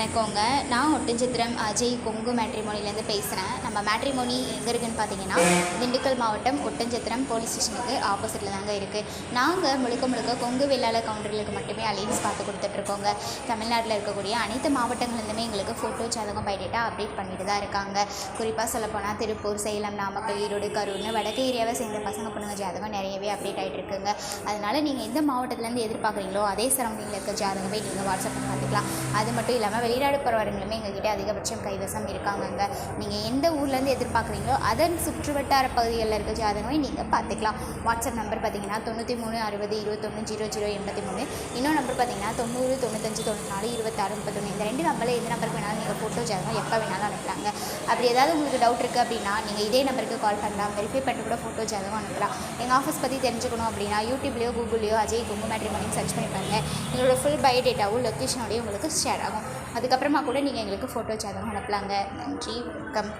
வணக்கங்க. நான் ஒட்டஞ்சத்திரம் அஜய் கொங்கு மேட்ரிமோனிலேருந்து பேசுகிறேன் நம்ம மேட்ரிமோனி எங்கே இருக்குன்னு பார்த்தீங்கன்னா திண்டுக்கல் மாவட்டம் ஒட்டஞ்சத்திரம் போலீஸ் ஸ்டேஷனுக்கு ஆப்போசிட்டில் தாங்க இருக்குது நாங்கள் முழுக்க முழுக்க கொங்கு வெள்ளாள கவுண்டர்களுக்கு மட்டுமே அலைன்ஸ் பார்த்து கொடுத்துட்ருக்கோங்க. தமிழ்நாட்டில் இருக்கக்கூடிய அனைத்து மாவட்டங்கள்லேருந்துமே எங்களுக்கு ஃபோட்டோ ஜாதகம் பைடேட்டா அப்டேட் பண்ணிட்டு தான் இருக்காங்க. குறிப்பாக சொல்லப்போனால் திருப்பூர் சேலம் நாமக்கல் ஈரோடு கரூர்னு வடக்கு ஏரியாவை சேர்ந்த பசங்க பொண்ணுங்க ஜாதகம் நிறையவே அப்டேட் ஆகிட்டு இருக்குங்க அதனால் நீங்கள் எந்த மாவட்டத்துலேருந்து எதிர்பார்க்குறீங்களோ அதே சரௌண்டிங்கில் இருக்க ஜாதகமே நீங்கள் வாட்ஸ்அப்பில் பார்த்துக்கலாம். அது மட்டும் இல்லாமல் வெளிநாடு போகிறவங்களுமே எங்ககிட்ட அதிகபட்சம் கைவசம் இருக்காங்கங்க. நீங்கள் எந்த ஊர்லேருந்து எதிர்பார்க்குறீங்களோ அதன் சுற்றுவட்டார பகுதிகளில் இருக்க ஜாதகமே நீங்கள் பார்த்துக்கலாம். வாட்ஸ்அப் நம்பர் பார்த்தீங்கன்னா தொண்ணூற்றி மூணு அறுபது இருபத்தொன்று ஜீரோ ஜீரோ எண்பத்தி மூணு இன்னொரு நம்பர் பார்த்தீங்கன்னா தொண்ணூறு தொண்ணூத்தஞ்சு தொண்ணூற்றி நாலு இருபத்தாறு முப்பத்தொன்று இந்த ரெண்டு நம்பரில் எந்த நம்பருக்கு வேணாலும் நீங்கள் ஃபோட்டோ ஜாதகம் எப்போ வேணாலும் அனுப்பலாங்க. அப்படி ஏதாவது உங்களுக்கு டவுட் இருக்குது அப்படின்னா நீங்கள் இதே நம்பருக்கு கால் பண்ணலாம். வெரிஃபை பண்ணி கூட ஃபோட்டோ ஜாதகம் அனுப்பலாம். எங்கள் ஆஃபீஸ் பற்றி தெரிஞ்சுக்கணும் அப்படின்னா யூடியூப்லேயோ கூகுள்லேயோ அஜய் குங்கு மணி சர்ச் பண்ணி பாருங்கள் எங்களோட ஃபுல் பயோடேட்டாவும் லொக்கேஷனோடய உங்களுக்கு ஷேர் ஆகும். அதுக்கப்புறமா கூட நீங்கள் எங்களுக்கு ஃபோட்டோ ஜாதகம் அனுப்பலாங்க. நன்றி வணக்கம்.